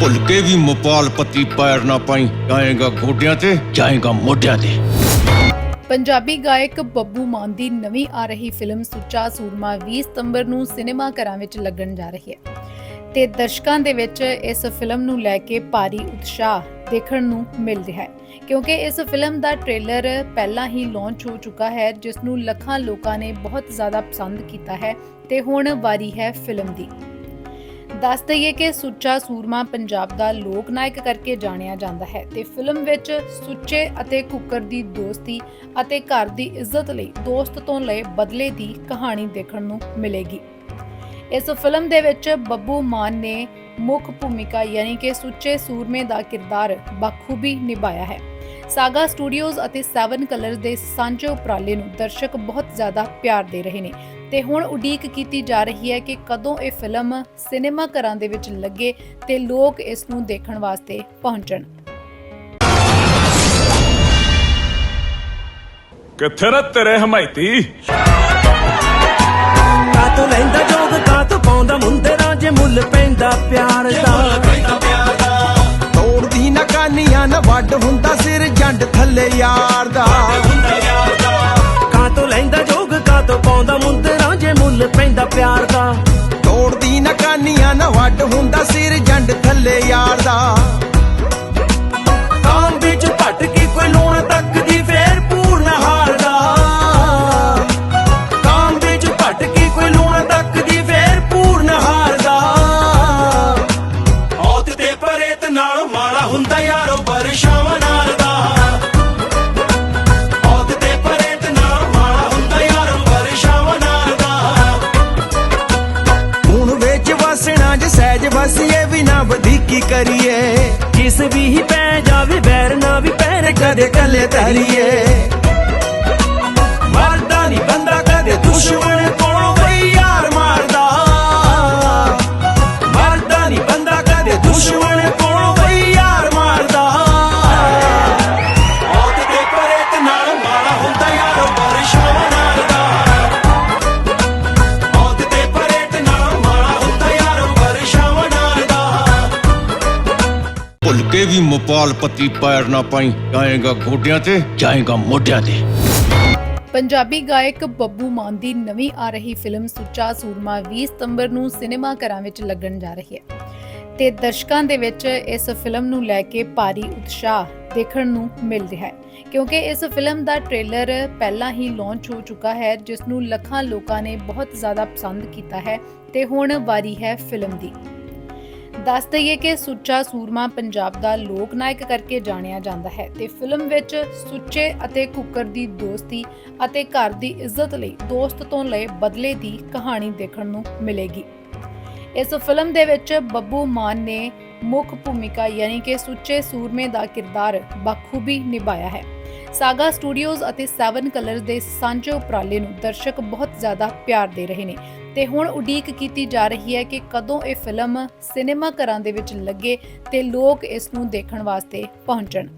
ਭੁੱਲ ਕੇ ਵੀ ਮੋਪਾਲ ਪੱਤੀ ਪੈਰ ਨਾ ਪਾਈ, ਜਾਏਗਾ ਗੋਡਿਆਂ ਤੇ, ਜਾਏਗਾ ਮੋਢਿਆਂ ਤੇ। ਪੰਜਾਬੀ ਗਾਇਕ ਬੱਬੂ ਮਾਨ ਦੀ ਨਵੀਂ ਆ ਰਹੀ ਫਿਲਮ ਸੁੱਚਾ ਸੂਰਮਾ 20 ਸਤੰਬਰ ਨੂੰ ਸਿਨੇਮਾ ਘਰਾਂ ਵਿੱਚ ਲੱਗਣ ਜਾ ਰਹੀ ਹੈ। ਤੇ ਦਰਸ਼ਕਾਂ ਦੇ ਵਿੱਚ ਇਸ ਫਿਲਮ ਨੂੰ ਲੈ ਕੇ ਭਾਰੀ ਉਤਸ਼ਾਹ ਦੇਖਣ ਨੂੰ ਮਿਲ ਰਿਹਾ ਹੈ। ਕਿਉਂਕਿ ਇਸ ਫਿਲਮ ਦਾ ਟ੍ਰੇਲਰ ਪਹਿਲਾਂ ਹੀ ਲਾਂਚ ਹੋ ਚੁੱਕਾ ਹੈ ਜਿਸ ਨੂੰ ਲੱਖਾਂ ਲੋਕਾਂ ਨੇ ਬਹੁਤ ਜ਼ਿਆਦਾ ਪਸੰਦ ਕੀਤਾ ਹੈ ਤੇ ਹੁਣ ਵਾਰੀ ਹੈ ਫਿਲਮ ਦੀ। ਦੱਸ ਦਈਏ ਕਿ ਸੁੱਚਾ ਸੂਰਮਾ ਪੰਜਾਬ ਦਾ ਲੋਕ ਨਾਇਕ ਕਰਕੇ ਜਾਣਿਆ ਜਾਂਦਾ ਹੈ ਤੇ ਫਿਲਮ ਵਿੱਚ ਸੁੱਚੇ ਅਤੇ ਕੁੱਕਰ ਦੀ ਦੋਸਤੀ ਅਤੇ ਘਰ ਦੀ ਇੱਜ਼ਤ ਲਈ ਦੋਸਤ ਤੋਂ ਲਏ ਬਦਲੇ ਦੀ ਕਹਾਣੀ ਦੇਖਣ ਨੂੰ ਮਿਲੇਗੀ। ਇਸ ਫਿਲਮ ਦੇ ਵਿੱਚ ਬੱਬੂ ਮਾਨ ਨੇ ਮੁੱਖ ਭੂਮਿਕਾ ਯਾਨੀ ਕਿ ਸੁੱਚੇ ਸੂਰਮੇ ਦਾ ਕਿਰਦਾਰ ਬਖੂਬੀ ਨਿਭਾਇਆ ਹੈ। ਸਾਗਾ ਸਟੂਡੀਓਜ਼ ਅਤੇ 7 ਕਲਰਸ ਦੇ ਸਾਂਝੇ ਉਪਰਾਲੇ ਨੂੰ ਦਰਸ਼ਕ ਬਹੁਤ ਜ਼ਿਆਦਾ ਪਿਆਰ ਦੇ ਰਹੇ ਨੇ। ਤੇ ਹੁਣ ਉਡੀਕ ਕੀਤੀ ਜਾ ਰਹੀ ਹੈ ਕਿ ਕਦੋਂ ਇਹ ਫਿਲਮ ਸਿਨੇਮਾ ਘਰਾਂ ਦੇ ਵਿੱਚ ਲੱਗੇ ਤੇ ਲੋਕ ਇਸ ਨੂੰ ਦੇਖਣ ਵਾਸਤੇ ਪਹੁੰਚਣ। ਕਿੱਥੇ ਰ ਤੇਰੇ ਹਮਾਇਤੀ? ਕਾਤੋਂ ਲੈਂਦਾ ਜੋਗ ਕਾਤੋਂ ਪਾਉਂਦਾ ਮੁੰਦਰਾ ਜੇ ਮੁੱਲ ਪੈਂਦਾ ਪਿਆਰ ਦਾ। ਤੋੜਦੀ ਨਾ ਕਾਨੀਆਂ ਨਾ ਵੱਡ ਹੁੰਦਾ ਸਿਰ ਜੰਡ ਥੱਲੇ ਯਾਰ ਦਾ। ਪੈਂਦਾ ਪਿਆਰ ਦਾ। ਤੋੜਦੀ ਨਾ ਕਾਨੀਆਂ ਨਾ ਵੱਡ ਹੁੰਦਾ ਸਿਰ ਜੰਡ ਥੱਲੇ ਯਾਰ ਦਾ। ਕਾਮ ਵਿੱਚ ਘਟ ਕੇ ਕੋਈ ਲੂਣ ਤੱਕਦੀ ਫੇਰ ਪੂਰਨ ਹਾਰਦਾ ਕਾਮ ਵਿੱਚ ਘਟ ਕੇ ਕੋਈ ਲੂਣ ਤੱਕਦੀ ਫੇਰ ਪੂਰਨ ਹਾਰਦਾ ਔਤ ਤੇ ਪਰੇਤ ਨਾਲ ਮਾੜਾ ਹੁੰਦਾ ਯਾਰੋ ਬਰਸ਼ਾਵਾਂ ਕਰੀਏ। ਜਿਸ ਵੀ ਹੀ ਪੈ ਜਾਵੇ ਬੈਰ ਨਾ ਵੀ ਪੈਰ ਕਦੇ ਕੱਲੇ ਧਰੀਏ। ਮਰਦਾ ਨਹੀਂ ਬੰਦਾ ਕਦੇ ਦੁਸ਼ਮਣ ਕੋਲੋਂ ਬਈ ਯਾਰ ਮਾਰਦਾ। ਮਰਦਾ ਨਹੀਂ ਬੰਦਾ ਕਦੇ ਦੁਸ਼ਮਣ ਭੁੱਲ ਕੇ ਵੀ ਮੋਪਾਲ ਪੱਤੀ ਪੈਰ ਨਾ ਪਾਈ, ਜਾਏਗਾ ਗੋਡਿਆਂ ਤੇ, ਜਾਏਗਾ ਮੋਢਿਆਂ ਪੰਜਾਬੀ ਗਾਇਕ ਬੱਬੂ ਮਾਨ ਦੀ ਨਵੀਂ ਆ ਰਹੀ ਫਿਲਮ ਸੁੱਚਾ ਸੂਰਮਾ 20 ਸਤੰਬਰ ਨੂੰ ਸਿਨੇਮਾ ਘਰਾਂ ਵਿੱਚ ਲੱਗਣ ਜਾ ਰਹੀ ਹੈ। ਤੇ ਦਰਸ਼ਕਾਂ ਦੇ ਵਿੱਚ ਇਸ ਫਿਲਮ ਨੂੰ ਲੈ ਕੇ ਭਾਰੀ ਉਤਸ਼ਾਹ ਦੇਖਣ ਨੂੰ ਮਿਲ ਰਿਹਾ ਹੈ, ਕਿਉਂਕਿ ਇਸ ਫਿਲਮ ਦਾ ਟ੍ਰੇਲਰ ਪਹਿਲਾਂ ਹੀ ਲਾਂਚ ਹੋ ਚੁੱਕਾ ਹੈ ਜਿਸ ਨੂੰ ਲੱਖਾਂ ਲੋਕਾਂ ਨੇ ਬਹੁਤ ਜ਼ਿਆਦਾ ਪਸੰਦ ਕੀਤਾ ਹੈ ਤੇ ਹੁਣ ਵਾਰੀ ਹੈ ਫਿਲਮ ਦੀ। ਦੱਸ ਦਈਏ ਕਿ ਸੁੱਚਾ ਸੂਰਮਾ ਪੰਜਾਬ ਦਾ ਲੋਕ ਨਾਇਕ ਕਰਕੇ ਜਾਣਿਆ ਜਾਂਦਾ ਹੈ ਤੇ ਫਿਲਮ ਵਿੱਚ ਸੁੱਚੇ ਅਤੇ ਕੁੱਕਰ ਦੀ ਦੋਸਤੀ ਅਤੇ ਘਰ ਦੀ ਇੱਜ਼ਤ ਲਈ ਦੋਸਤ ਤੋਂ ਲਏ ਬਦਲੇ ਦੀ ਕਹਾਣੀ ਦੇਖਣ ਨੂੰ ਮਿਲੇਗੀ। ਇਸ ਫਿਲਮ ਦੇ ਵਿੱਚ ਬੱਬੂ ਮਾਨ ਨੇ ਮੁੱਖ ਭੂਮਿਕਾ ਯਾਨੀ ਕਿ ਸੁੱਚੇ ਸੂਰਮੇ ਦਾ ਕਿਰਦਾਰ ਬਖੂਬੀ ਨਿਭਾਇਆ ਹੈ। ਸਾਗਾ ਸਟੂਡੀਓਜ਼ ਅਤੇ 7 ਕਲਰਸ ਦੇ ਸਾਂਝੇ ਉਪਰਾਲੇ ਨੂੰ ਦਰਸ਼ਕ ਬਹੁਤ ਜ਼ਿਆਦਾ ਪਿਆਰ ਦੇ ਰਹੇ ਨੇ। ਤੇ ਹੁਣ ਉਡੀਕ ਕੀਤੀ ਜਾ ਰਹੀ ਹੈ ਕਿ ਕਦੋਂ ਇਹ ਫਿਲਮ ਸਿਨੇਮਾ ਘਰਾਂ ਦੇ ਵਿੱਚ ਲੱਗੇ ਤੇ ਲੋਕ ਇਸ ਨੂੰ ਦੇਖਣ ਵਾਸਤੇ ਪਹੁੰਚਣ।